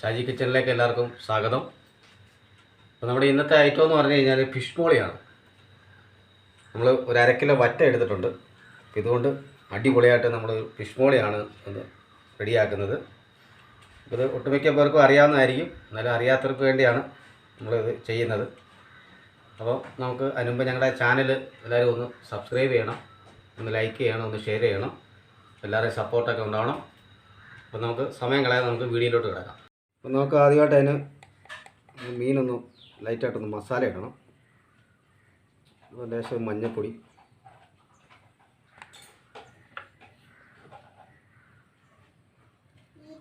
ഷാജി കിച്ചണിലേക്ക് എല്ലാവർക്കും സ്വാഗതം. അപ്പോൾ നമ്മുടെ ഇന്നത്തെ ഐറ്റം എന്ന് പറഞ്ഞു കഴിഞ്ഞാൽ ഫിഷ് മോളിയാണ്. നമ്മൾ ഒരു അര കിലോ വറ്റ എടുത്തിട്ടുണ്ട്. ഇതുകൊണ്ട് അടിപൊളിയായിട്ട് നമ്മൾ ഫിഷ് മോളിയാണ് ഒന്ന് റെഡിയാക്കുന്നത്. ഇത് ഒട്ടുമിക്ക പേർക്കും അറിയാവുന്നതായിരിക്കും. എന്നാലും അറിയാത്തവർക്ക് വേണ്ടിയാണ് നമ്മളിത് ചെയ്യുന്നത്. അപ്പോൾ നമുക്ക് അതിനുമ്പ് ഞങ്ങളുടെ ചാനൽ എല്ലാവരും ഒന്ന് സബ്സ്ക്രൈബ് ചെയ്യണം. ഒന്ന് ലൈക്ക് ചെയ്യണം ഒന്ന് ഷെയർ ചെയ്യണം. എല്ലാവരുടെയും സപ്പോർട്ടൊക്കെ ഉണ്ടാവണം. അപ്പോൾ നമുക്ക് സമയം കളയാതെ നമുക്ക് വീഡിയോയിലോട്ട് കിടക്കാം. അപ്പം നമുക്ക് ആദ്യമായിട്ട് അതിന് മീനൊന്ന് ലൈറ്റായിട്ടൊന്ന് മസാല ഇടണം. ലേശം മഞ്ഞൾപ്പൊടി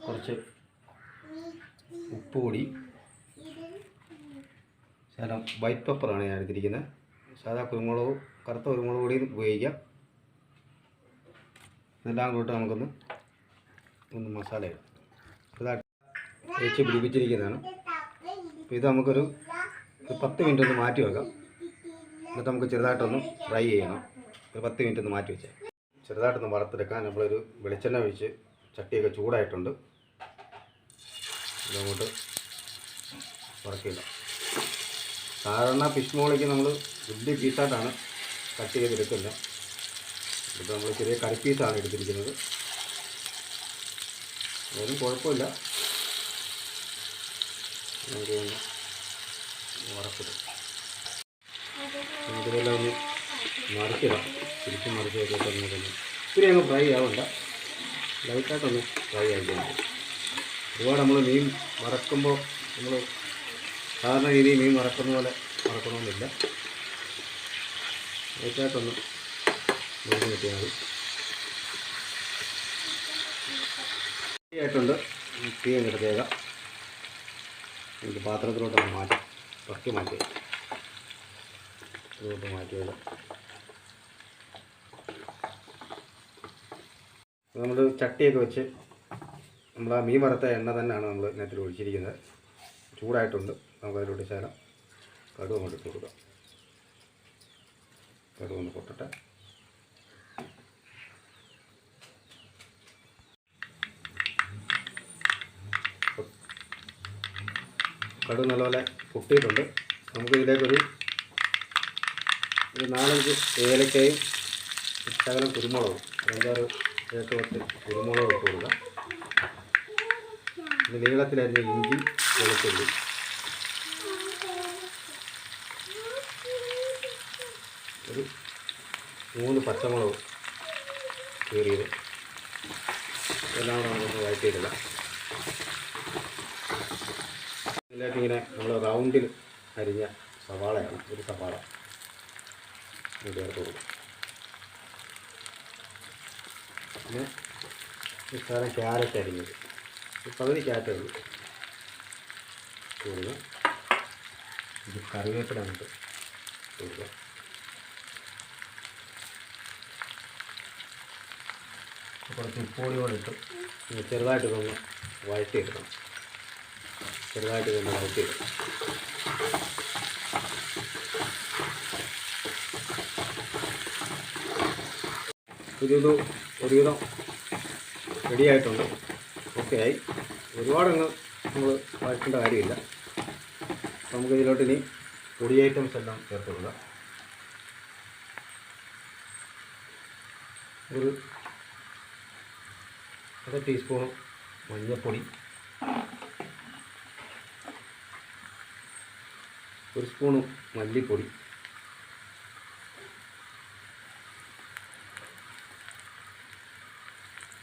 കുറച്ച് ഉപ്പ് പൊടി ശകലം വൈറ്റ് പെപ്പറാണ് ഞാൻ എടുത്തിരിക്കുന്നത്. സാധാ കുരുമുളക് കറുത്ത കുരുമുളക് പൊടിയും ഉപയോഗിക്കാം. ഇതെല്ലാം കൂട്ട് നമുക്കൊന്ന് ഒന്ന് മസാല തേച്ച് പിടിപ്പിച്ചിരിക്കുന്നതാണ്. ഇത് നമുക്കൊരു പത്ത് മിനിറ്റ് ഒന്ന് മാറ്റി വെക്കാം. എന്നിട്ട് നമുക്ക് ചെറുതായിട്ടൊന്ന് ഫ്രൈ ചെയ്യണം. ഒരു പത്ത് മിനിറ്റ് ഒന്ന് മാറ്റി വെച്ചാൽ ചെറുതായിട്ടൊന്ന് വറുത്തെടുക്കാൻ നമ്മളൊരു വെളിച്ചെണ്ണ ഒഴിച്ച് ചട്ടിയൊക്കെ ചൂടായിട്ടുണ്ട്. ഇതങ്ങോട്ട് വറക്കിയിടാം സാധാരണ ഫിഷ് മോളിക്ക് നമ്മൾ വലിയ പീസായിട്ടാണ് കട്ട് ചെയ്തെടുക്കുന്നത്. ഇപ്പോൾ നമ്മൾ ചെറിയ കറി പീസാണ് എടുത്തിരിക്കുന്നത്. അതിനും കുഴപ്പമില്ല. ഒന്ന് മറിച്ചിടാം. തിരിച്ചും മറിച്ചൊക്കെ നമുക്കൊന്ന് ഇത്തിരി അങ്ങ് ഫ്രൈ ആവണ്ട. ലൈറ്റായിട്ടൊന്ന് ഫ്രൈ ആക്കിയാൽ ഒരുപാട് നമ്മൾ മീൻ വറക്കുമ്പോൾ നമ്മൾ സാധാരണ രീതിയിൽ മീൻ പോലെ വറക്കണമെന്നില്ല. ലൈറ്റായിട്ടൊന്ന് മുറിഞ്ഞ് കിട്ടിയാൽ മതി. ആയിട്ടുണ്ട്. തീ എടുത്തേക്കാം. നമുക്ക് പാത്രത്തിലോട്ട് മാറ്റി പക്കി മാറ്റി. ഇതിലോട്ട് മാറ്റിയത്. നമ്മൾ ചട്ടിയൊക്കെ വെച്ച് നമ്മൾ ആ മീൻ വറുത്ത എണ്ണ തന്നെയാണ് നമ്മൾ ഇതിനകത്തിൽ ഒഴിച്ചിരിക്കുന്നത്. ചൂടായിട്ടുണ്ട്. നമുക്ക് അതിലോട്ട് ശകലം കടുവ് അങ്ങോട്ട് ഇട്ട് കൊടുക്കാം. കടുവ് ഒന്ന് പൊട്ടട്ടെ. കടുവ നല്ലപോലെ പൊട്ടിയിട്ടുണ്ട്. നമുക്ക് ഇതിലേക്കൊരു ഒരു നാലഞ്ച് ഏലക്കയും ശകലം കുരുമുളകും. അഞ്ചാറ് ഏറ്റവും പത്ത് കുരുമുളകും ഇട്ട് കൊടുക്കാം. പിന്നെ നീളത്തിലരിഞ്ഞ ഇഞ്ചി വെളുത്തുള്ളി. ഒരു മൂന്ന് പച്ചമുളകും കീറിയത്. എല്ലാം കൂടെ നമുക്കൊന്ന് വഴറ്റിയിടില്ല ഇതിലേക്ക് ഇങ്ങനെ നമ്മൾ റൗണ്ടിൽ അരിഞ്ഞ സവാളയാണ് ഒരു സവാള. ചേർത്ത് പിന്നെ ഒരു ക്യാരറ്റ് അരിഞ്ഞത്. പകുതി ക്യാരറ്റ് അരിഞ്ഞു കൊടുക്കുക ഇത് കറിവേപ്പില അങ്ങോട്ട് കൊടുക്കുക. കുറച്ച് ഉപ്പുപൊടി കൂടെ ഇട്ട് ഇതൊന്ന് വഴറ്റിയെടുക്കണം. ചെറുതായിട്ട് ഇതൊന്ന് വഴറ്റിയെടുക്കണം പുതിയത് ഒരുവിധം റെഡിയായിട്ടുണ്ട് ഓക്കെ ആയി. ഒരുപാടങ്ങ് നമ്മൾ വഴക്കേണ്ട കാര്യമില്ല. നമുക്ക് ഇതിലോട്ട് ഇനി പൊടി ഐറ്റംസ് എല്ലാം ചേർത്ത് കൊടുക്കാം. ഒരു അര ടീസ്പൂൺ മഞ്ഞൾപ്പൊടി ഒരു സ്പൂണ് മല്ലിപ്പൊടി.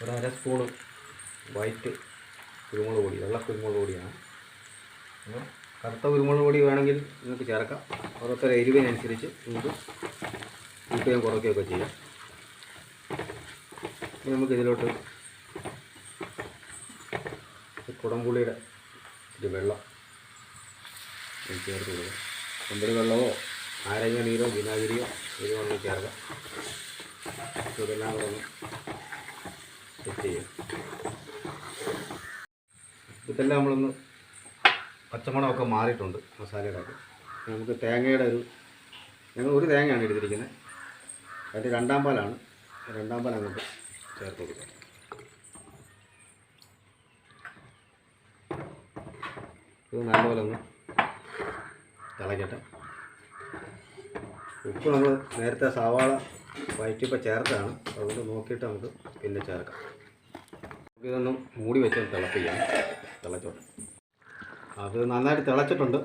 ഒരു അര സ്പൂണ് വൈറ്റ് കുരുമുളക് പൊടി വെള്ള കുരുമുളക് പൊടിയാണ്. കറുത്ത കുരുമുളക് പൊടി വേണമെങ്കിൽ നിങ്ങൾക്ക് ചേർക്കാം. ഓരോരുത്തരുടെ എരിവിനനുസരിച്ച് നിങ്ങൾക്ക് കൂട്ടുകയും കുറയ്ക്കുകയൊക്കെ ചെയ്യാം. ഇനി നമുക്ക് ഇതിലോട്ട് കുടംപുളിയുടെ ഇച്ചിരി വെള്ളം ചേർത്ത് കൊടുക്കാം കുമ്പളി വെള്ളമോ നാരങ്ങ നീരോ വിനാഗിരിയോ ഇത് നമ്മൾ ചേർക്കാം. ഇതെല്ലാം കൂടെ ഒന്ന് സെറ്റ് ചെയ്യാം. ഇതെല്ലാം നമ്മളൊന്ന് പച്ചമുളകൊക്കെ മാറിയിട്ടുണ്ട് മസാലയുടെ നമുക്ക് തേങ്ങയുടെ ഒരു ഞങ്ങൾ ഒരു തേങ്ങയാണ് എടുത്തിരിക്കുന്നത്. അതിന്റെ രണ്ടാം പാലാണ്. രണ്ടാം പാൽ അങ്ങോട്ട് ചേർത്ത് കൊടുക്കുക ഇത് നല്ലപോലെ ഒന്ന് തിളയ്ക്കട്ടെ ഉപ്പ് നമ്മൾ നേരത്തെ സവാള വയറ്റിപ്പോൾ ചേർത്താണ്. അതുകൊണ്ട് നോക്കിയിട്ട് നമുക്ക് പിന്നെ ചേർക്കാം. നമുക്കിതൊന്നും മൂടി വെച്ച് തിളപ്പിക്കാം. തിളച്ചോട്ടെ. അത് നന്നായിട്ട് തിളച്ചിട്ടുണ്ട്.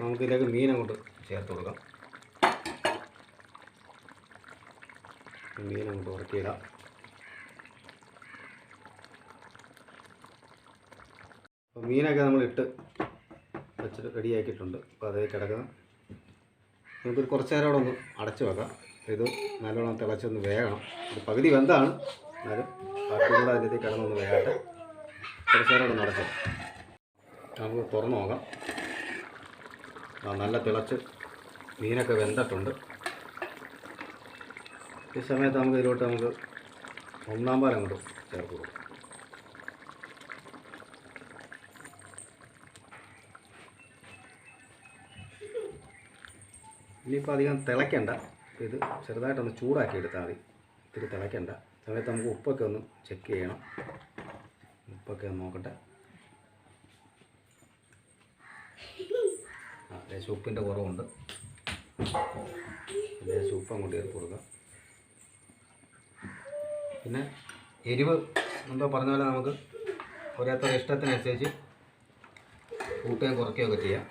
നമുക്കിതിലേക്ക് മീൻ അങ്ങോട്ട് ചേർത്ത് കൊടുക്കാം. മീൻ അങ്ങോട്ട് ഉറക്കിയിടാം അപ്പോൾ മീനൊക്കെ നമ്മൾ ഇട്ട് വെച്ചിട്ട് റെഡിയാക്കിയിട്ടുണ്ട്. അപ്പോൾ അതേ കിടക്കണം. നമുക്കൊരു കുറച്ച് നേരം അവിടെ ഒന്ന് അടച്ചു വെക്കാം. ഇത് നല്ലോണം തിളച്ചൊന്ന് വേകണം. ഇത് പകുതി വെന്താണ്. എന്നാലും ബാക്കി കൂടെ അതിന്റെ കിടന്നൊന്ന് വേകട്ടെ. കുറച്ച് നേരം അവിടെ നടക്കാം നമുക്ക് തുറന്നു നോക്കാം. നല്ല തിളച്ച് മീനൊക്കെ വെന്തിട്ടുണ്ട്. ഈ സമയത്ത് നമുക്ക് ഇതിലോട്ട് നമുക്ക് ഒന്നാം പാലം അങ്ങോട്ട് ചേർത്ത് കൊടുക്കാം. ഇനിയിപ്പോൾ അധികം തിളയ്ക്കണ്ട. ഇത് ചെറുതായിട്ടൊന്ന് ചൂടാക്കി എടുത്താൽ മതി. ഇത്തിരി തിളയ്ക്കണ്ട. സമയത്ത് നമുക്ക് ഉപ്പൊക്കെ ഒന്ന് ചെക്ക് ചെയ്യണം. ഉപ്പൊക്കെ ഒന്ന് നോക്കട്ടെ. ആ ലേശം ഉപ്പിന്റെ കുറവുണ്ട്. ലേശം ഉപ്പ് അങ്ങോട്ട് ചേർത്ത് കൊടുക്കാം. പിന്നെ എരിവ് എന്തോ പറഞ്ഞ പോലെ നമുക്ക് ഓരോരുത്തരുടെ ഇഷ്ടത്തിനനുസരിച്ച് കൂട്ടുകയും കുറയ്ക്കുകയൊക്കെ ചെയ്യാം.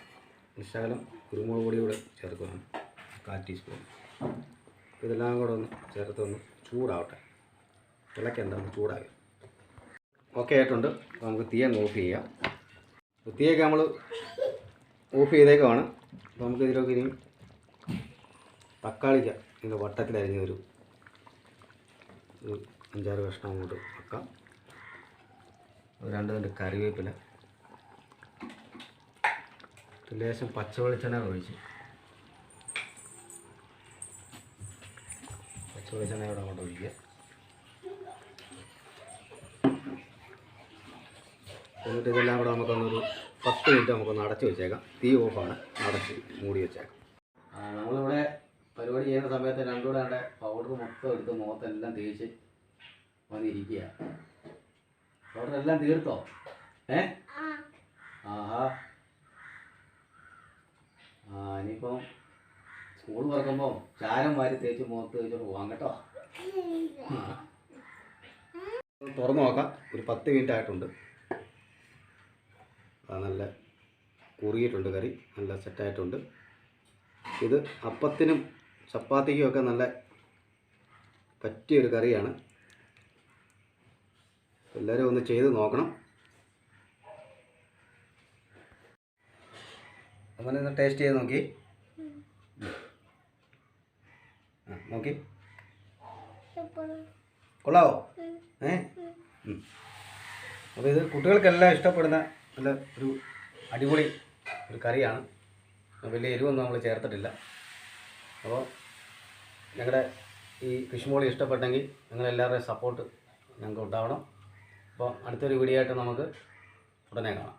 ശകലം കുരുമുളക് പൊടി കൂടെ ചേർക്കണം കാൽ ടീസ്പൂൺ. ഇതെല്ലാം കൂടെ ഒന്ന് ചേർത്തൊന്ന് ചൂടാവട്ടെ. തിളയ്ക്കണ്ട ഒന്ന് ചൂടായി ഓക്കെ ആയിട്ടുണ്ട്. നമുക്ക് തീ അങ്ങ് ഓഫ് ചെയ്യാം. തീയൊക്കെ നമ്മൾ ഓഫ് ചെയ്തേക്കുവാണ്. അപ്പോൾ നമുക്ക് ഇതിലൊക്കെ ഇനിയും തക്കാളിക്ക ഇതിന്റെ വട്ടത്തിലരിഞ്ഞ ഒരു അഞ്ചാറ് കഷ്ണം അങ്ങോട്ട് വെക്കാം. രണ്ട് രണ്ട് കറിവേപ്പില. ലേശം പച്ചവെളിച്ചെണ്ണ ഒഴിച്ച്. വെളിച്ചെണ്ണ ഇവിടെ അങ്ങോട്ട് ഒഴിക്കുക എന്നിട്ട് ഇതെല്ലാം കൂടെ നമുക്കൊന്നൊരു പത്ത് മിനിറ്റ് നമുക്കൊന്ന് അടച്ച് വെച്ചേക്കാം. തീ ഓഫാണ് അടച്ച് മൂടി വെച്ചേക്കാം. നമ്മളിവിടെ പരിപാടി ചെയ്യുന്ന സമയത്ത് രണ്ടുകൂടെ അവിടെ പൗഡർ മൊത്തം എടുത്ത് മുഖത്തെല്ലാം തേച്ച് വന്നിരിക്കുക പൗഡർ എല്ലാം തീർത്തോ? ഏ? ആഹാ. ആ ഇനിയിപ്പം സ്കൂൾ തുറക്കുമ്പോൾ ചാരം വാരി തേച്ച് മുഖത്ത് തേച്ചോട്ട് പോകാം കേട്ടോ. തുറന്നു നോക്കാം. ഒരു പത്ത് മിനിറ്റ് ആയിട്ടുണ്ട്. നല്ല കുറുകിയിട്ടുണ്ട് കറി. നല്ല സെറ്റായിട്ടുണ്ട് ഇത് അപ്പത്തിനും ചപ്പാത്തിക്കും ഒക്കെ നല്ല പറ്റിയൊരു കറിയാണ്. എല്ലാവരും ഒന്ന് ചെയ്ത് നോക്കണം. അങ്ങനെ ഒന്ന് ടേസ്റ്റ് ചെയ്ത് നോക്കി. നോക്കി. കൊള്ളാവോ? ഏ. അപ്പോൾ ഇത് കുട്ടികൾക്കെല്ലാം ഇഷ്ടപ്പെടുന്ന നല്ല ഒരു അടിപൊളി ഒരു കറിയാണ്. വലിയ എരിവൊന്നും നമ്മൾ ചേർത്തിട്ടില്ല. അപ്പോൾ ഞങ്ങളുടെ ഈ ഫിഷ് മോളി ഇഷ്ടപ്പെട്ടെങ്കിൽ നിങ്ങളെല്ലാവരുടെയും സപ്പോർട്ട് ഞങ്ങൾക്ക് ഉണ്ടാവണം അപ്പോൾ അടുത്തൊരു വീഡിയോ ആയിട്ട് നമുക്ക് ഉടനെ കാണാം.